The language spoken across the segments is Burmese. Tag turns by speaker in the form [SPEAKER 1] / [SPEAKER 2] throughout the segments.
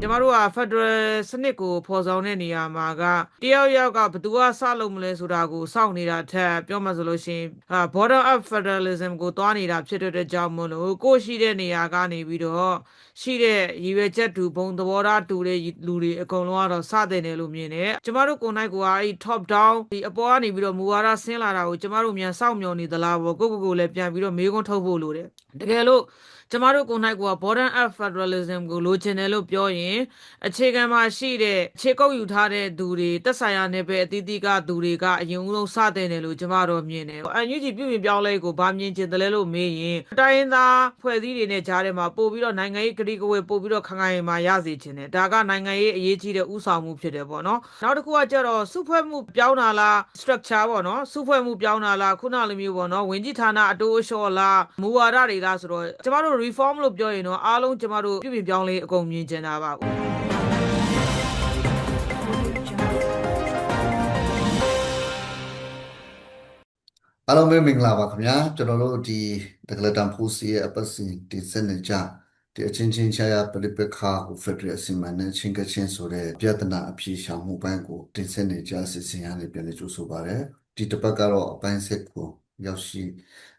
[SPEAKER 1] ကျမတို့က Federal စနစ်ကိုဖော်ဆောင်တဲ့နေရာမှာကတယောက်ယောက်ကဘယ်သူကစလုပ်မလဲဆိုတာကိုစောင့်နေတာထက်ပြောမှဆိုလို့ရှိရင်အာ border up federalism ကိုသွားနေတာဖြစ်တဲ့အတွက်ကြောင့်မလို့ကိုယ့်ရှိတဲ့နေရာကနေပြီးတော့ရှိတဲ့ရည်ရွယ်ချက်တူဘုံသဘောထားတူတဲ့လူတွေအကုန်လုံးကတော့စတင်တယ်လို့မြင်တယ်ကျမတို့ကိုယ်နိုင်ကအဲ့ top down ဒီအပေါ်ကနေပြီးတော့မူဝါဒဆင်းလာတာကိုကျမတို့မြန်စောင့်မျှော်နေသလားပေါ့ကိုယ့်ကိုယ်ကိုယ်လည်းပြန်ပြီးတော့မေးခွန်းထုတ်ဖို့လိုတယ်တကယ်လို့ ကျမတို့ကိုယ်၌က border up federalism ကိုလိုချင်တယ်လို့ပြောရင်အခြေခံမှာရှိတဲ့ခြေကုပ်ယူထားတဲ့သူတွေတက်ဆိုင်ရာနယ်ပယ်အသီးသီးကသူတွေကအရင်ဦးဆုံးစတင်တယ်လို့ကျမတို့မြင်တယ်။ UNG ပြုပြင်ပြောင်းလဲကိုဗာမြင်ချင်တယ်လဲလို့မေးရင်တိုင်းရင်းသားဖွဲ့စည်းတွေနဲ့ကြားထဲမှာပို့ပြီးတော့နိုင်ငံရေးကတိကဝေပို့ပြီးတော့ခိုင်ခိုင်မာရစေချင်တယ်။ဒါကနိုင်ငံရေးအရေးကြီးတဲ့ဥဆောင်မှုဖြစ်တယ်ပေါ့နော်။နောက်တစ်ခုကကျတော့စုဖွဲ့မှုပြောင်းတာလား structure ပေါ့နော်စုဖွဲ့မှုပြောင်းတာလားခုနလိုမျိုးပေါ့နော်ဝင်ကြီးဌာနအတိုးအလျှော့လားမူဝါဒတွေလားဆိုတော့ကျမတို့ reform လို့ပြောရင်တော့အားလုံးကျမတို့ပြုပြင်ပြောင်းလဲအကုန်မြင်ကျင်တာပါ
[SPEAKER 2] အားလုံးပဲမင်္ဂလာပါခင်ဗျာကျွန်တော်တို့ဒီဒကလတန်ဖိုးစီရဲ့အပတ်စဉ်ဒီစနစ်ကြဒီအချင်းချင်းချာရပရိပခါကိုဖက်ဒရယ်အစီအမံနဲ့ချင်းကချင်းဆိုတဲ့ပြဿနာအဖြေရှာမှုပိုင်းကိုတင်ဆက်နေကြစီစဉ်ရနေပြန်လေကြိုးဆိုပါရယ်ဒီတစ်ပတ်ကတော့အပိုင်းဆက်ကို ရောက်ရှိ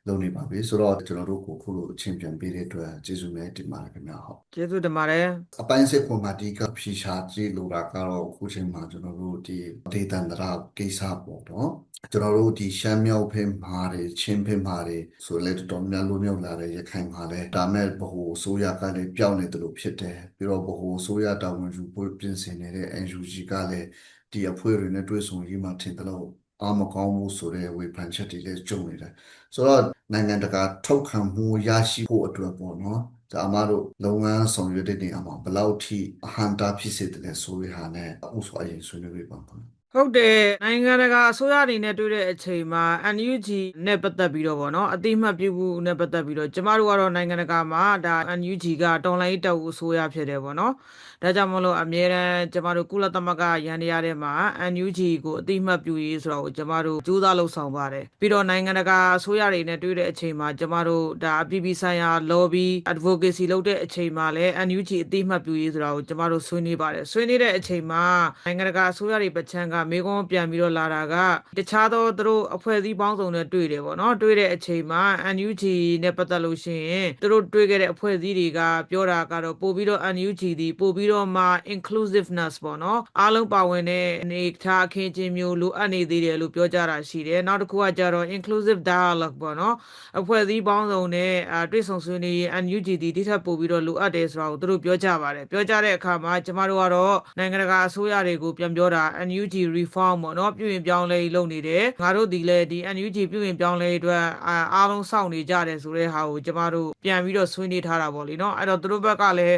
[SPEAKER 2] လုပ်နေပါပြီဆိုတော့ကျွန်တော်တို့ကိုခုလိုအချင်းပြန်ပေးတဲ့အတွက်ကျေးဇူးနဲ့တင်ပါတယ်ခင်ဗျာဟုတ်
[SPEAKER 1] ကျေးဇူးတင်ပါတယ်
[SPEAKER 2] အပိုင်းစစ်ပုံမှာဒီကဖြေရှာကြည့်လို့တာကတော့အခုချိန်မှာကျွန်တော်တို့ဒီဒေသန္တရကိစ္စပေါ့နော်ကျွန်တော်တို့ဒီရှမ်းမြောက်ဖက်မှာတွေချင်းဖက်မှာတွေဆိုလဲတော်တော်များလုံးမြောက်လာတဲ့ရခိုင်မှာလဲဒါမဲ့ဗဟိုအစိုးရကလည်းပြောင်းနေတယ်လို့ဖြစ်တယ်ပြီးတော့ဗဟိုအစိုးရတာဝန်ယူဖို့ပြင်ဆင်နေတဲ့ NUG ကလည်းဒီအဖွဲ့တွေနဲ့တွေ့ဆုံရေးမှာထင်တယ်လို့ အာမကောင်းမှုဆိုတဲ့ဝေဖန်ချက်တွေလည်းကြုံနေတယ်ဆိုတော့နိုင်ငံတကာထောက်ခံမှုရရှိဖို့အတွက်ပေါ့နော်ဒါအမတို့လုပ်ငန်းဆောင်ရွက်တဲ့နေရာမှာဘယ်လောက်ထိအဟံတာဖြစ်စေတယ်လဲဆိုရဟာနဲ့ဥစွာအရင်ဆွေးနွေးပေးပါမယ်
[SPEAKER 1] ဟုတ်တယ်နိုင်ငံတကာအစိုးရအနေနဲ့တွေ့တဲ့အချိန်မှာ NUG နဲ့ပတ်သက်ပြီးတော့ဗောနော်အတိအမှတ်ပြုမှုနဲ့ပတ်သက်ပြီးတော့ကျမတို့ကတော့နိုင်ငံတကာမှာဒါ NUG ကတော်လိုင်းတပ်ဦးအစိုးရဖြစ်တယ်ဗောနော် ဒါကြောင့်မလို့အမြဲတမ်းကျမတို့ကုလသမဂ္ဂရန်တရားထဲမှာ NUG ကိုအတိအမှတ်ပြုရေးဆိုတော့ကျမတို့ကြိုးစားလှုပ်ဆောင်ပါတယ်ပြီးတော့နိုင်ငံတကာအစိုးရတွေနဲ့တွေ့တဲ့အချိန်မှာကျမတို့ဒါအပြည်ပြည်ဆိုင်ရာ lobby advocacy လုပ်တဲ့အချိန်မှာလည်း NUG အတိအမှတ်ပြုရေးဆိုတာကိုကျမတို့ဆွေးနွေးပါတယ်ဆွေးနွေးတဲ့အချိန်မှာနိုင်ငံတကာအစိုးရတွေပချမ်းကမေကွန်းပြန်ပြီးတော့လာတာကတခြားသောသူတို့အဖွဲ့အစည်းပေါင်းစုံနဲ့တွေ့တယ်ပေါ့နော်တွေ့တဲ့အချိန်မှာ NUG နဲ့ပတ်သက်လို့ရှိရင်သူတို့တွေ့ခဲ့တဲ့အဖွဲ့အစည်းတွေကပြောတာကတော့ပို့ပြီးတော့ NUG ဒီပို့ပြီးတော့မှ inclusiveness ပေါ့နော်အားလုံးပါဝင်တဲ့အနေထားအခင်းအကျင်းမျိုးလိုအပ်နေသေးတယ်လို့ပြောကြတာရှိတယ်နောက်တစ်ခုကကြတော့ inclusive dialogue ပေါ့နော်အဖွဲ့အစည်းပေါင်းစုံနဲ့အာတွေ့ဆုံဆွေးနွေးရေး NUG ဒီတိထပ်ပို့ပြီးတော့လိုအပ်တယ်ဆိုတာကိုသူတို့ပြောကြပါတယ်ပြောကြတဲ့အခါမှာကျမတို့ကတော့နိုင်ငံတကာအစိုးရတွေကိုပြန်ပြောတာ NUG reform ပေါ့နော်ပြုရင်ပြောင်းလဲရေးလုပ်နေတယ်ငါတို့ဒီလေဒီ NUG ပြုရင်ပြောင်းလဲရေးအတွက်အာအားလုံးစောင့်နေကြတယ်ဆိုတဲ့ဟာကိုကျမတို့ပြန်ပြီးတော့ဆွေးနွေးထားတာပေါ့လေနော်အဲ့တော့သူတို့ဘက်ကလည်း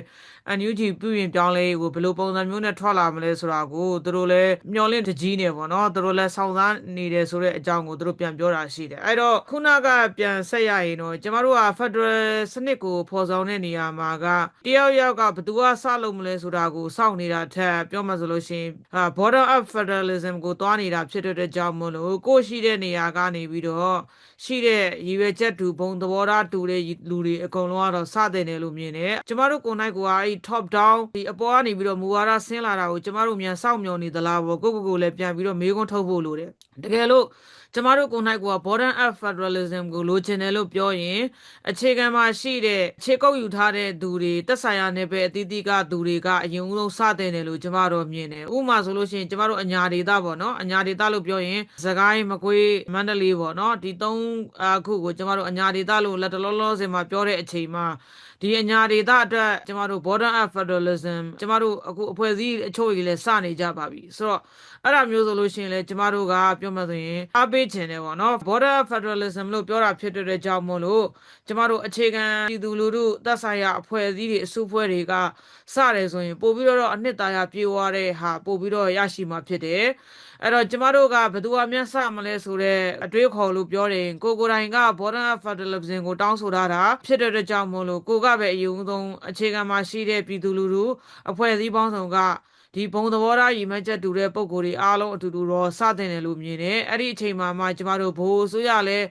[SPEAKER 1] NUG ပြုရင်ပြောင်းလဲရေးကိုဘယ်လိုပုံစံမျိုးနဲ့ထွက်လာမလဲဆိုတာကိုသူတို့လည်းမျှော်လင့်တကြီးနေပေါ့နော်သူတို့လည်းစောင့်စားနေတယ်ဆိုတဲ့အကြောင်းကိုသူတို့ပြန်ပြောတာရှိတယ်အဲ့တော့ခုနကပြန်ဆက်ရရင်တော့ကျမတို့က Federal စနစ်ကိုဖော်ဆောင်တဲ့နေရာမှာကတယောက်ယောက်ကဘယ်သူကစလုပ်မလဲဆိုတာကိုစောင့်နေတာထက်ပြောမှဆိုလို့ရှိရင်အာ border up federalism ကိုသွားနေတာဖြစ်တဲ့အတွက်ကြောင့်မလို့ကိုယ့်ရှိတဲ့နေရာကနေပြီးတော့ ရှိတဲ့ရည်ရွယ်ချက်တူဘုံသဘောထားတူတဲ့လူတွေအကုန်လုံးကတော့စတင်တယ်လို့မြင်တယ်ကျမတို့ကိုယ်နိုင်ကအဲ့ top down ဒီအပေါ်ကနေပြီးတော့မူဝါဒဆင်းလာတာကိုကျမတို့မြန်စောင့်မျှော်နေသလားပေါ့ကိုယ့်ကိုယ်ကိုယ်လည်းပြန်ပြီးတော့မေးခွန်းထုတ်ဖို့လိုတယ်တကယ်လို့ ကျမတို့ကိုယ်၌က border up federalism ကိုလိုချင်တယ်လို့ပြောရင်အခြေခံမှာရှိတဲ့ခြေကုပ်ယူထားတဲ့သူတွေတက်ဆိုင်ရာနယ်ပယ်အသီးသီးကသူတွေကအရင်ဦးဆုံးစတင်တယ်လို့ကျမတို့မြင်တယ်ဥပမာဆိုလို့ရှိရင်ကျမတို့အညာဒေသပေါ့နော်အညာဒေသလို့ပြောရင်စကိုင်းမကွေးမန္တလေးပေါ့နော်ဒီသုံးအခုကိုကျမတို့အညာဒေသလို့လက်တလောလောဆယ်မှာပြောတဲ့အချိန်မှာဒီအညာဒေသအတွက်ကျမတို့ border up federalism ကျမတို့အခုအဖွဲ့အစည်းအချို့ကြီးလည်းစနေကြပါပြီဆိုတော့အဲ့ဒါမျိုးဆိုလို့ရှိရင်လည်းကျမတို့ကပြောမှဆိုရင်အားပေးခြင်းတယ်ပေါ့နော် border up federalism လို့ပြောတာဖြစ်တဲ့ကြောင့်မို့လို့ကျမတို့အခြေခံပြည်သူလူထုသက်ဆိုင်ရာအဖွဲ့အစည်းတွေအစုအဖွဲ့တွေကစတယ်ဆိုရင်ပို့ပြီးတော့အနှစ်သာရပြေဝတဲ့ဟာပို့ပြီးတော့ရရှိမှာဖြစ်တယ်အဲ့တော့ကျမတို့ကဘယ်သူအမျက်စမလဲဆိုတော့အတွေးခေါ်လို့ပြောတယ်ကိုကိုတိုင်က border federalism ကိုတောင်းဆိုထားတာဖြစ်တဲ့အတွက်ကြောင့်မို့လို့ကိုကပဲအယုံဆုံးအခြေခံမှာရှိတဲ့ပြည်သူလူထုအဖွဲ့အစည်းပေါင်းစုံက ဒီဘုံသဘောထားရည်မှန်းချက်တူတဲ့ပုံကိုယ်တွေအားလုံးအတူတူတော့စတင်တယ်လို့မြင်တယ်အဲ့ဒီအချိန်မှာမှကျမတို့ဘိုးအစိုးရလည်း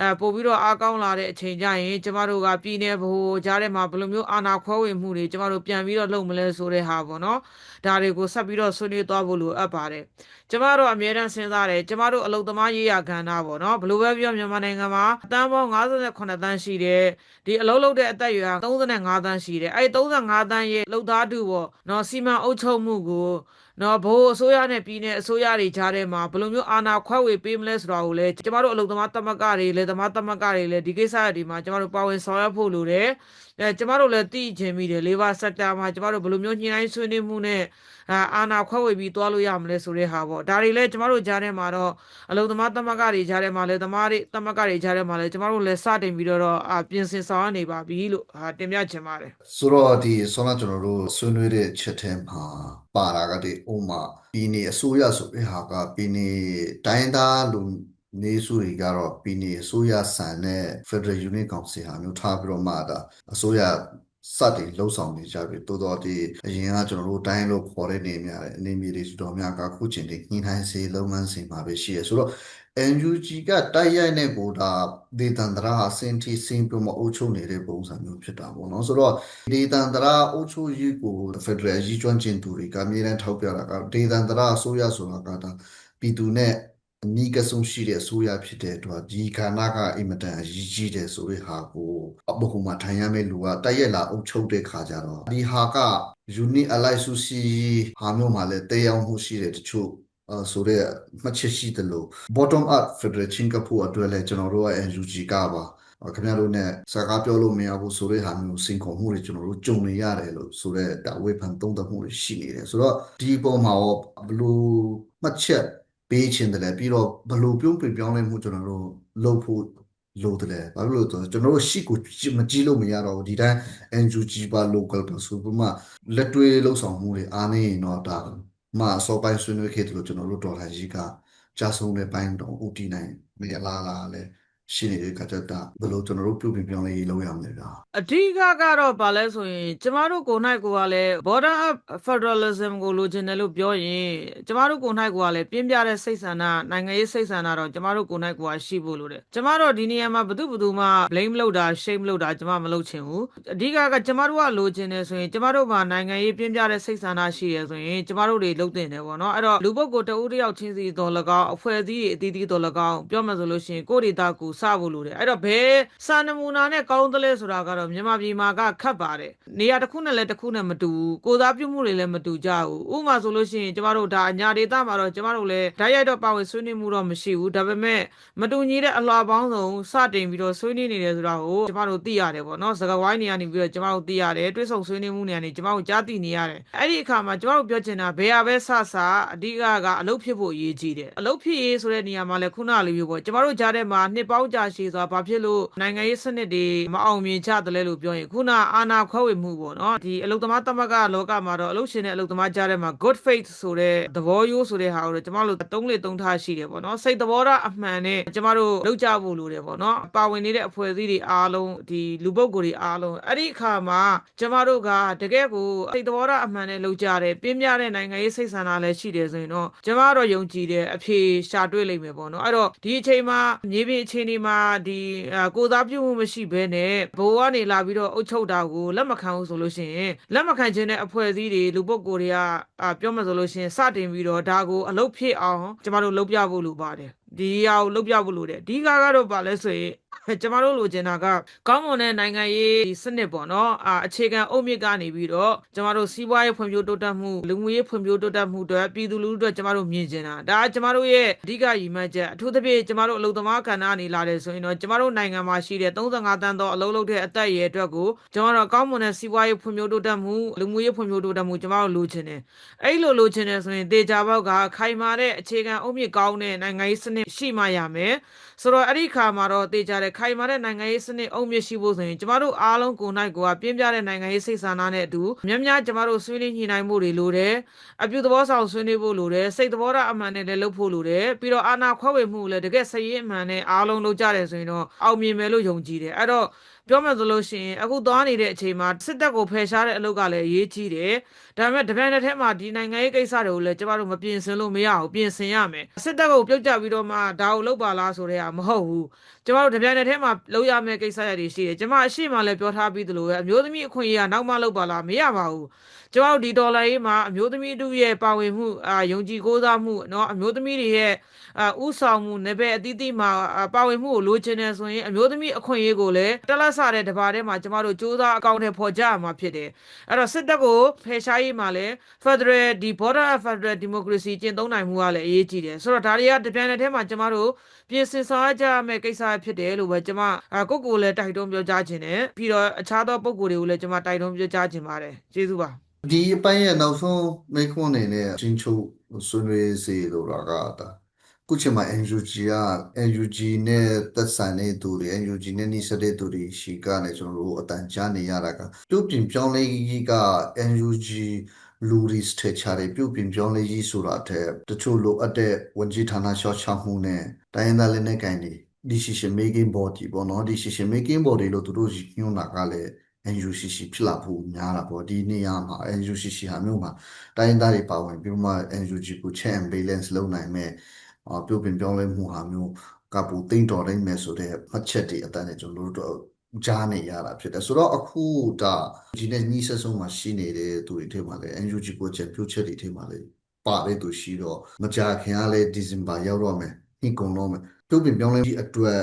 [SPEAKER 1] အဲပို့ပြီးတော့အားကောင်းလာတဲ့အချိန်ကျရင်ကျမတို့ကပြည်내ဘို့ကြားထဲမှာဘယ်လိုမျိုးအာဏာခွဲဝေမှုတွေကျမတို့ပြန်ပြီးတော့လုပ်မလဲဆိုတဲ့ဟာပေါ့နော် ဒါတွေကိုဆက်ပြီးတော့ဆွေးနွေးသွားဖို့လိုအပ်ပါတယ်ကျမတို့အမြဲတမ်းစဉ်းစားတယ်ကျမတို့အလုသမားရေးရာကဏ္ဍပေါ့နော်ဘယ်လိုပဲပြောမြန်မာနိုင်ငံမှာတန်းပေါင်း58တန်းရှိတယ်ဒီအလုံးလုံးတဲ့အသက်အရွယ်35တန်းရှိတယ်အဲ့ဒီ35တန်းရဲ့လှုပ်သားတူပေါ့နော်စီမံအုပ်ချုပ်မှုကိုနော်ဘိုးအစိုးရနဲ့ပြည်내အစိုးရတွေကြားထဲမှာဘယ်လိုမျိုးအာဏာခွဲဝေပေးမလဲဆိုတာကိုလည်းကျမတို့အလုပ်သမားသမဂ္ဂတွေလည်းသမားသမဂ္ဂတွေလည်းဒီကိစ္စတွေမှာကျမတို့ပါဝင်ဆောင်ရွက်ဖို့လိုတယ် အဲကျမတို့လည်းသိချင်မိတယ် labor sector မှာကျမတို့ဘယ်လိုမျိုးညှိနှိုင်းဆွေးနွေးမှုနဲ့အာအာဏာခွဲဝေပြီးသွားလို့ရမလဲဆိုတဲ့ဟာပေါ့ဒါတွေလည်းကျမတို့ကြားထဲမှာတော့အလုပ်သမားသမဂ္ဂတွေကြားထဲမှာလည်းသမားတွေသမဂ္ဂတွေကြားထဲမှာလည်းကျမတို့လည်းစတင်ပြီးတော့အာပြင်ဆင်ဆောင်ရနေပါပြီလို့ဟာတင်ပြချင်ပါတယ်
[SPEAKER 2] ဆိုတော့ဒီဆောနာကျွန်တော်တို့ဆွေးနွေးတဲ့ချက်ထဲမှာပါတာကဒီဥမာပြည်နေအစိုးရဆိုတဲ့ဟာကပြည်နေတိုင်းသားလူ နေစုတွေကတော့ပြည်နေအစိုးရဆန်တဲ့ Federal Unit Council ဟာမျိုးထားပြီးတော့မှဒါအစိုးရစတင်လှုပ်ဆောင်နေကြပြီတိုးတော့ဒီအရင်ကကျွန်တော်တို့တိုင်းလို့ခေါ်တဲ့နေများတယ်အနေမြေတွေတော်များကခုချိန်ဒီညှိနှိုင်းစေလုပ်ငန်းစဉ်မှာပဲရှိရဆိုတော့ NUG ကတိုက်ရိုက်နေပို့တာဒေသန္တရာအစင်တီစင်ပြမအုပ်ချုပ်နေတဲ့ပုံစံမျိုးဖြစ်တာပေါ့နော်ဆိုတော့ဒေသန္တရာအုပ်ချုပ်ရေးကို Federal ကြီးကျွမ်းကျင်သူတွေကအမြဲတမ်းထောက်ပြတာကဒေသန္တရာအစိုးရဆိုတာကဒါပြည်သူနဲ့ အနီးကဆုံးရှိတဲ့အစိုးရဖြစ်တဲ့အတွက်ဒီခန္ဓာကအင်မတန်အရေးကြီးတယ်ဆိုတဲ့ဟာကိုအဘခုမှထိုင်ရမယ့်လူကတိုက်ရိုက်လာအုပ်ချုပ်တဲ့ခါကြတော့ဒီဟာက unit alliance စုစီဟာမျိုးမှာလည်းတည်ရောက်မှုရှိတဲ့တချို့အဲဆိုတဲ့မှတ်ချက်ရှိတယ်လို့ bottom up federation ကဖို့အတွက်လည်းကျွန်တော်တို့က NUG ကပါအော်ခင်ဗျားတို့ ਨੇ စကားပြောလို့မရဘူးဆိုတဲ့ဟာမျိုးစင်ခုံမှုတွေကျွန်တော်တို့ကြုံနေရတယ်လို့ဆိုတဲ့ဒါဝေဖန်သုံးသပ်မှုတွေရှိနေတယ်ဆိုတော့ဒီပုံမှာရောဘယ်လိုမှတ်ချက် ပေးခြင်းတယ်လဲပြီးတော့ဘယ်လိုပြုံးပြပြောင်းလဲမှုကျွန်တော်တို့လုပ်ဖို့လို့တယ်ဘာဖြစ်လို့လဲဆိုတော့ကျွန်တော်တို့ရှိကိုမကြည့်လို့မရတော့ဘူးဒီတိုင်း NUG ပါ local ပါဆိုပြီးမှလက်တွေ့လှုပ်ဆောင်မှုတွေအားနေရင်တော့ဒါမှအစောပိုင်းဆွေးနွေးခဲ့တယ်လို့ကျွန်တော်တို့ဒေါ်လာကြီးကကြာဆုံးတဲ့ပိုင်းတော့ဥတီနိုင်မြေလာလာလဲ ရှိနေတဲ့ခါကျတော့ဘယ်လိုကျွန်တော်တို့ပြုပြင်ပြောင်းလဲရေးလုပ်ရမလဲဗျာ
[SPEAKER 1] အဓိကကတော့ဗာလဲဆိုရင်ကျမတို့ကိုယ်၌ကိုယ်ကလည်း border up federalism ကိုလိုချင်တယ်လို့ပြောရင်ကျမတို့ကိုယ်၌ကိုယ်ကလည်းပြင်းပြတဲ့စိတ်ဆန္ဒနိုင်ငံရေးစိတ်ဆန္ဒတော့ကျမတို့ကိုယ်၌ကိုယ်ကရှိဖို့လိုတယ်ကျမတို့ဒီနေရာမှာဘယ်သူဘယ်သူမှ blame လုပ်တာ shame လုပ်တာကျမမလုပ်ချင်ဘူးအဓိကကကျမတို့ကလိုချင်တယ်ဆိုရင်ကျမတို့မှာနိုင်ငံရေးပြင်းပြတဲ့စိတ်ဆန္ဒရှိရဆိုရင်ကျမတို့တွေလုပ်တင်တယ်ပေါ့နော်အဲ့တော့လူပုဂ္ဂိုလ်တဦးတစ်ယောက်ချင်းစီတော်၎င်းအဖွဲ့အစည်းတွေအသီးသီးတော်၎င်းပြောမှဆိုလို့ရှိရင်ကိုယ့်ဒေတာကိုစဖို့လိုတယ်အဲ့တော့ဘယ်စာနမူနာနဲ့ကောင်းသလဲဆိုတာကတော့မြန်မာပြည်မှာကခတ်ပါတယ်နေရာတစ်ခုနဲ့လည်းတစ်ခုနဲ့မတူဘူးကိုသားပြုမှုတွေလည်းမတူကြဘူးဥပမာဆိုလို့ရှိရင်ကျမတို့ဒါအညာဒေတာမှာတော့ကျမတို့လည်းဓာတ်ရိုက်တော့ပါဝင်ဆွေးနွေးမှုတော့မရှိဘူးဒါပေမဲ့မတူညီတဲ့အလှပေါင်းစုံစတင်ပြီးတော့ဆွေးနွေးနေတယ်ဆိုတာကိုကျမတို့သိရတယ်ပေါ့နော်စကားဝိုင်းနေရနေပြီးတော့ကျမတို့သိရတယ်တွဲဆုံဆွေးနွေးမှုနေရနေကျမတို့ကြားသိနေရတယ်အဲ့ဒီအခါမှာကျမတို့ပြောချင်တာဘယ်ဟာပဲဆဆအဓိကကအလုပ်ဖြစ်ဖို့အရေးကြီးတယ်အလုပ်ဖြစ်ရေးဆိုတဲ့နေရာမှာလည်းခုနလိုမျိုးပေါ့ကျမတို့ကြားထဲမှာနှစ်ပေါင်းကြာရှည်စွာဘာဖြစ်လို့နိုင်ငံရေးစနစ်တွေမအောင်မြင်ကြတယ်လဲလို့ပြောရင်ခုနအာဏာခွဲဝေမှုပေါ့နော်ဒီအလုပ်သမားသမဂ္ဂလောကမှာတော့အလုပ်ရှင်နဲ့အလုပ်သမားကြားထဲမှာ good faith ဆိုတဲ့သဘောရိုးဆိုတဲ့ဟာကိုတော့ကျမတို့သုံးလေသုံးထားရှိတယ်ပေါ့နော်စိတ်သဘောထားအမှန်နဲ့ကျမတို့လုပ်ကြဖို့လိုတယ်ပေါ့နော်ပါဝင်နေတဲ့အဖွဲ့အစည်းတွေအားလုံးဒီလူပုဂ္ဂိုလ်တွေအားလုံးအဲ့ဒီအခါမှာကျမတို့ကတကယ်ကိုစိတ်သဘောထားအမှန်နဲ့လုပ်ကြတယ်ပြင်းပြတဲ့နိုင်ငံရေးစိတ်ဆန္ဒလည်းရှိတယ်ဆိုရင်တော့ကျမတို့ယုံကြည်တယ်အဖြေရှာတွေ့လိမ့်မယ်ပေါ့နော်အဲ့တော့ဒီအချိန်မှာမြေပြင်အခြေအနေမှာဒီအာကိုယ်သားပြုမှုမရှိဘဲနဲ့ဘိုးကနေလာပြီးတော့အုပ်ချုပ်တာကိုလက်မခံဘူးဆိုလို့ရှိရင်လက်မခံခြင်းတဲ့အဖွဲ့အစည်းတွေလူပုဂ္ဂိုလ်တွေကအာပြောမှဆိုလို့ရှိရင်စတင်ပြီးတော့ဒါကိုအလုပ်ဖြစ်အောင်ကျမတို့လုပ်ပြဖို့လိုပါတယ် ဒီအရာကိုလုပ်ပြဖို့လိုတယ်အဓိကကတော့ဗာလဲဆိုရင်ကျမတို့လိုချင်တာကကောင်းမွန်တဲ့နိုင်ငံရေးဒီစနစ်ပေါ့နော်အာအခြေခံအုတ်မြစ်ကနေပြီးတော့ကျမတို့စီးပွားရေးဖွံ့ဖြိုးတိုးတက်မှုလူမှုရေးဖွံ့ဖြိုးတိုးတက်မှုတွေပြည်သူလူထုတွေကျမတို့မြင်ချင်တာဒါကကျမတို့ရဲ့အဓိကရည်မှန်းချက်အထူးသဖြင့်ကျမတို့အလုပ်သမားကဏ္ဍအနေလာတယ်ဆိုရင်တော့ကျမတို့နိုင်ငံမှာရှိတဲ့35တန်းသောအလုပ်လုပ်တဲ့အသက်အရွယ်အတွက်ကိုကျမတို့ကောင်းမွန်တဲ့စီးပွားရေးဖွံ့ဖြိုးတိုးတက်မှုလူမှုရေးဖွံ့ဖြိုးတိုးတက်မှုကျမတို့လိုချင်တယ်အဲ့လိုလိုချင်တယ်ဆိုရင်တေချာဘောက်ကခိုင်မာတဲ့အခြေခံအုတ်မြစ်ကောင်းတဲ့နိုင်ငံရေးစနစ်ရှိမှရမယ်ဆိုတော့အဲ့ဒီခါမှာတော့တေချာတဲ့ခိုင်မာတဲ့နိုင်ငံရေးစနစ်အုတ်မြစ်ရှိဖို့ဆိုရင်ကျမတို့အားလုံးကိုယ်နိုင်ကိုယ်ကပြင်းပြတဲ့နိုင်ငံရေးစိတ်ဆန္ဒနဲ့အတူများများကျမတို့ဆွေးနွေးညှိနှိုင်းမှုတွေလိုတယ်အပြုသဘောဆောင်ဆွေးနွေးဖို့လိုတယ်စိတ်သဘောထားအမှန်နဲ့လည်းလုပ်ဖို့လိုတယ်ပြီးတော့အာဏာခွဲဝေမှုကိုလည်းတကယ်စည်ရင်းအမှန်နဲ့အားလုံးလုပ်ကြတယ်ဆိုရင်တော့အောင်မြင်မယ်လို့ယုံကြည်တယ်အဲ့တော့ပြောမယ်ဆိုလို့ရှိရင်အခုသွားနေတဲ့အချိန်မှာစစ်တပ်ကိုဖယ်ရှားတဲ့အလုပ်ကလည်းအရေးကြီးတယ်ဒါပေမဲ့တပြိုင်နက်တည်းမှာဒီနိုင်ငံရေးကိစ္စတွေကိုလည်းကျမတို့မပြင်ဆင်လို့မရဘူးပြင်ဆင်ရမယ်စစ်တပ်ကိုပြုတ်ကျပြီးတော့မှဒါကိုလုပ်ပါလားဆိုတဲ့ဟာမဟုတ်ဘူးကျမတို့တပြိုင်နက်တည်းမှာလုပ်ရမယ့်ကိစ္စရပ်တွေရှိတယ်ကျမအရှိမှလည်းပြောထားပြီးသလိုပဲအမျိုးသမီးအခွင့်အရေးကနောက်မှလုပ်ပါလားမရပါဘူးကျမတို့ဒီဒေါ်လာရေးမှာအမျိုးသမီးတို့ရဲ့ပါဝင်မှုအာယုံကြည်ကိုးစားမှုเนาะအမျိုးသမီးတွေရဲ့အာ ဥဆောင်မှုနယ်ပယ်အသီးသီးမှာအာပါဝင်မှုကိုလိုချင်တယ်ဆိုရင်အမျိုးသမီးအခွင့်အရေးကိုလည်းတက်လက်ဆတဲ့တပါးထဲမှာကျမတို့စူးစမ်းအကောင့်ထဲပေါ်ကြရမှာဖြစ်တယ်အဲ့တော့စစ်တပ်ကိုဖယ်ရှားရေးမှာလည်း Federal ဒီ Border of Federal Democracy ကျင့်သုံးနိုင်မှုကလည်းအရေးကြီးတယ်ဆိုတော့ဒါတွေကတပြိုင်နက်တည်းမှာကျမတို့ပြင်ဆင်ဆောင်ရွက်ကြရမယ့်ကိစ္စဖြစ်တယ်လို့ပဲကျမအာကိုယ့်ကိုယ်လည်းတိုက်တွန်းပြောကြားခြင်းတယ်ပြီးတော့အခြားသောပုဂ္ဂိုလ်တွေကိုလည်းကျမတိုက်တွန်းပြောကြားခြင်းပါတယ်ကျေးဇူးပါ
[SPEAKER 2] ဒီအပိုင်းရဲ့နောက်ဆုံးမိခွန်းအနေနဲ့ချင်းချုပ်ဆွေးနွေးစေလို့တာကဒါ ခုချိန်မှာ NUG က NUG နဲ့သက်ဆိုင်တဲ့သူတွေ NUG နဲ့နှိစတဲ့သူတွေရှိကနေကျွန်တော်တို့အတန်ကြားနေရတာကပြုတ်ပြင်ပြောင်းလဲရေးက NUG လူရီစတေချာတွေပြုတ်ပြင်ပြောင်းလဲရေးဆိုတာအထက်တချို့လိုအပ်တဲ့ဝန်ကြီးဌာနရှော့ချမှုနဲ့တိုင်းရင်းသားလက်နက်ကိုင်တွေ decision making body ပေါ့နော် decision making body လို့သူတို့ညွှန်းတာကလည်း NUCC ဖြစ်လာဖို့များတာပေါ့ဒီနေရာမှာ NUCC ဟာမျိုးမှာတိုင်းရင်းသားတွေပါဝင်ပြီးတော့မှ NUG ကို check and balance လုပ်နိုင်မဲ့အာ ပြုတ်ပြင်ပြောင်းလဲမှုဟာမျိုးကပူတိမ့်တော်နိုင်မယ်ဆိုတဲ့မှတ်ချက်တွေအတန်းနဲ့ကျွန်တော်တို့ကြားနေရတာဖြစ်တယ်ဆိုတော့အခုဒါဒီနေ့ညီဆက်ဆုံးမှာရှိနေတဲ့သူတွေထဲမှာလည်း NUG ကိုချက်ပြုတ်ချက်တွေထဲမှာလည်းပါတဲ့သူရှိတော့မကြာခင်ကလည်းဒီဇင်ဘာရောက်တော့မယ်ညကုန်တော့မယ်ပြုတ်ပြင်ပြောင်းလဲဒီအတွက်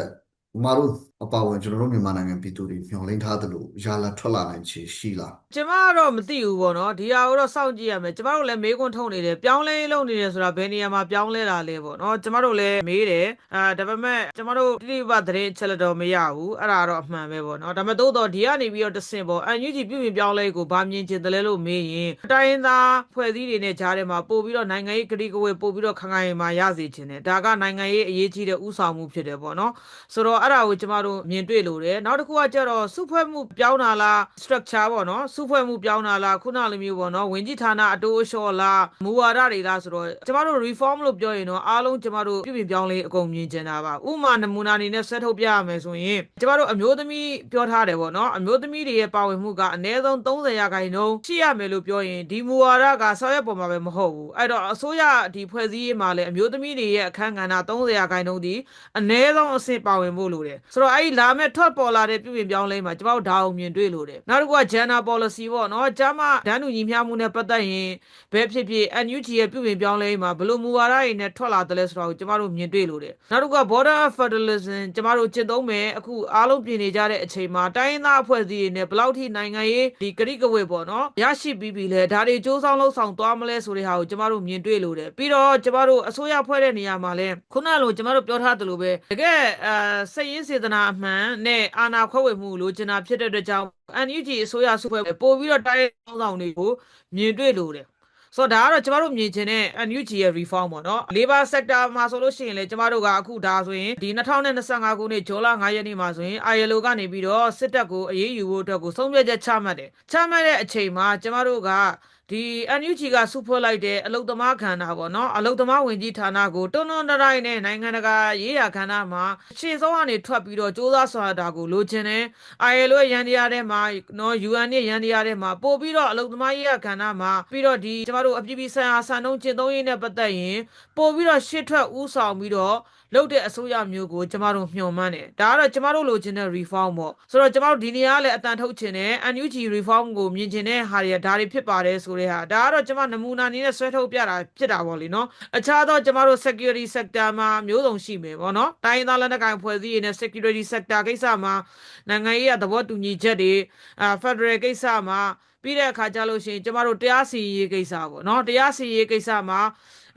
[SPEAKER 2] မတို့ အပါဝင်ကျွန်တော်တို့မြန်မာနိုင်ငံပြည်သူတွေမျှော်လင့်ထားသလိုရလာထွက်လာနိုင်ချေရှိလား
[SPEAKER 1] ကျမကတော့မသိဘူးပေါ့နော်ဒီဟာကိုတော့စောင့်ကြည့်ရမယ်ကျမတို့လည်းမေးခွန်းထုတ်နေတယ်ပြောင်းလဲလုပ်နေတယ်ဆိုတာဘယ်နေရာမှာပြောင်းလဲတာလဲပေါ့နော်ကျမတို့လည်းမေးတယ်အာဒါပေမဲ့ကျမတို့တိတိပသတင်းအချက်လက်တော့မရဘူးအဲ့ဒါတော့အမှန်ပဲပေါ့နော်ဒါပေမဲ့သို့တော့ဒီကနေပြီးတော့တဆင့်ပေါ့အန်ယူဂျီပြုပြင်ပြောင်းလဲကိုဗာမြင်ချင်တယ်လဲလို့မေးရင်တိုင်းရင်းသားဖွဲ့စည်းတွေနဲ့ကြားထဲမှာပို့ပြီးတော့နိုင်ငံရေးကတိကဝေပို့ပြီးတော့ခိုင်ခိုင်မာရစေချင်တယ်ဒါကနိုင်ငံရေးအရေးကြီးတဲ့ဥဆောင်မှုဖြစ်တယ်ပေါ့နော်ဆိုတော့အဲ့ဒါကိုကျမတို့မြင်တွေ့လို့တယ်နောက်တစ်ခုကကျတော့စုဖွဲ့မှုပြောင်းတာလား structure ပေါ့နော်စုဖွဲ့မှုပြောင်းတာလားခုနလိုမျိုးပေါ့နော်ဝင်ကြီးဌာနအတိုးအလျှော့လားမူဝါဒတွေလားဆိုတော့ကျမတို့ reform လို့ပြောရင်တော့အားလုံးကျမတို့ပြုပြင်ပြောင်းလဲအကုန်မြင်ကျင်တာပါဥပမာနမူနာအနေနဲ့ဆက်ထုတ်ပြရမယ်ဆိုရင်ကျမတို့အမျိုးသမီးပြောထားတယ်ပေါ့နော်အမျိုးသမီးတွေရဲ့ပါဝင်မှုကအနည်းဆုံး30ရာခိုင်နှုန်းရှိရမယ်လို့ပြောရင်ဒီမူဝါဒကဆောက်ရွက်ပေါ်မှာပဲမဟုတ်ဘူးအဲ့တော့အစိုးရဒီဖွဲ့စည်းရေးမှာလည်းအမျိုးသမီးတွေရဲ့အခန်းကဏ္ဍ30ရာခိုင်နှုန်းဒီအနည်းဆုံးအဆင့်ပါဝင်ဖို့လိုတယ်ဆိုတော့အဲ့ဒီလာမဲ့ထွက်ပေါ်လာတဲ့ပြုပြင်ပြောင်းလဲမှာကျမတို့ဒါအောင်မြင်တွေ့လို့တယ်နောက်တစ်ခုက gender policy ပေါ့နော်ကျမဒန်းတူညီမျှမှုနဲ့ပတ်သက်ရင်ဘယ်ဖြစ်ဖြစ် NUG ရဲ့ပြုပြင်ပြောင်းလဲမှာဘယ်လိုမူဝါဒတွေနဲ့ထွက်လာတယ်လဲဆိုတော့ကျမတို့မြင်တွေ့လို့တယ်နောက်တစ်ခုက border of federalism ကျမတို့ကျင့်သုံးမယ်အခုအားလုံးပြင်နေကြတဲ့အချိန်မှာတိုင်းရင်းသားအဖွဲ့အစည်းတွေနဲ့ဘယ်လောက်ထိနိုင်ငံရေးဒီကတိကဝေပေါ့နော်ရရှိပြီးပြီလဲဒါတွေစ조사လှုပ်ဆောင်သွားမလဲဆိုတဲ့ဟာကိုကျမတို့မြင်တွေ့လို့တယ်ပြီးတော့ကျမတို့အစိုးရဖွဲ့တဲ့နေရာမှာလဲခုနလိုကျမတို့ပြောထားသလိုပဲတကယ်အဲစိတ်ရင်းစေတနာအမှန်နဲ့အာဏာခွဲဝေမှုကိုလိုချင်တာဖြစ်တဲ့အတွက်ကြောင့် NUG အစိုးရစုဖွဲ့ပို့ပြီးတော့တိုင်းအောင်ဆောင်တွေကိုမြင်တွေ့လို့တယ်ဆိုတော့ဒါကတော့ကျမတို့မြင်ချင်တဲ့ NUG ရဲ့ reform ပေါ့နော် labor sector မှာဆိုလို့ရှိရင်လေကျမတို့ကအခုဒါဆိုရင်ဒီ2025ခုနှစ်ဇွန်လ9ရက်နေ့မှာဆိုရင် ILO ကနေပြီးတော့စစ်တပ်ကိုအရေးယူဖို့အတွက်ကိုဆုံးဖြတ်ချက်ချမှတ်တယ်ချမှတ်တဲ့အချိန်မှာကျမတို့က ဒီ NUG ကစုဖွဲ့လိုက်တဲ့အလုတ်သမားခန္ဓာပေါ့နော်အလုတ်သမားဝင်ကြီးဌာနကိုတွန်းတွန်းတရိုင်းနဲ့နိုင်ငံတကာရေးရာခန္ဓာမှာရှေ့ဆုံးကနေထွက်ပြီးတော့စ조사ဆောင်တာကိုလိုချင်တယ် ILO ရဲ့ရန်တရားထဲမှာနော် UN ရဲ့ရန်တရားထဲမှာပို့ပြီးတော့အလုတ်သမားရေးရာခန္ဓာမှာပြီးတော့ဒီကျမတို့အပြည်ပြည်ဆိုင်ရာစံနှုန်းကျင့်သုံးရေးနဲ့ပတ်သက်ရင်ပို့ပြီးတော့ရှေ့ထွက်ဦးဆောင်ပြီးတော့ လုပ်တဲ့အစိုးရမျိုးကိုကျမတို့မျှော်မှန်းတယ်ဒါကတော့ကျမတို့လိုချင်တဲ့ reform ပေါ့ဆိုတော့ကျမတို့ဒီနေရာကလည်းအတန်ထုတ်ချင်တယ် NUG reform ကိုမြင်ချင်တဲ့ဟာတွေကဒါတွေဖြစ်ပါတယ်ဆိုတဲ့ဟာဒါကတော့ကျမနမူနာအနေနဲ့ဆွဲထုတ်ပြတာဖြစ်တာပေါ့လေနော်အခြားသောကျမတို့ security sector မှာမျိုးစုံရှိမယ်ပေါ့နော်တိုင်းရင်းသားလက်နက်ကိုင်ဖွဲ့စည်းရေးနဲ့ security sector ကိစ္စမှာနိုင်ငံရေးအသဘောတူညီချက်တွေအာ federal ကိစ္စမှာပြီးတဲ့အခါကျလို့ရှိရင်ကျမတို့တရားစီရင်ရေးကိစ္စပေါ့နော်တရားစီရင်ရေးကိစ္စမှာ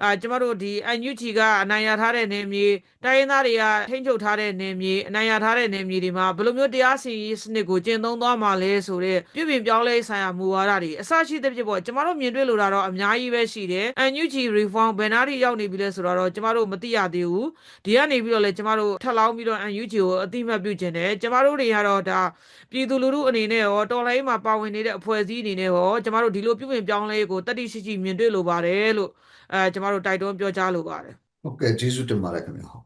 [SPEAKER 1] အာကျမတို့ဒီ NUG ကအနိုင်ရထားတဲ့နေမြေတိုင်းရင်းသားတွေကထိန်းချုပ်ထားတဲ့နေမြေအနိုင်ရထားတဲ့နေမြေတွေမှာဘယ်လိုမျိုးတရားစီရင်စနစ်ကိုကျင့်သုံးသွားမှာလဲဆိုတော့ပြုပြင်ပြောင်းလဲဆိုင်ရာမူဝါဒတွေအစရှိတဲ့ဖြစ်ပေါ့ကျမတို့မြင်တွေ့လို့တာတော့အများကြီးပဲရှိတယ် NUG reform ဘယ်နာထိရောက်နေပြီလဲဆိုတော့ကျမတို့မသိရသေးဘူးဒီကနေပြီးတော့လေကျမတို့ထပ်လောင်းပြီးတော့ NUG ကိုအတိမတ်ပြုကျင်တယ်ကျမတို့တွေကတော့ဒါပြည်သူလူထုအနေနဲ့ရောတော်လိုင်းမှာပါဝင်နေတဲ့အဖွဲ့အစည်းအနေနဲ့ရောကျမတို့ဒီလိုပြုပြင်ပြောင်းလဲကိုတတိရှိရှိမြင်တွေ့လိုပါတယ်လို့ အဲကျမတို့တိုက်တွန်းပြောကြားလိုပါတယ်
[SPEAKER 2] ဟုတ်ကဲ့ကျေးဇူးတင်ပါတယ်ခင်ဗျာဟုတ်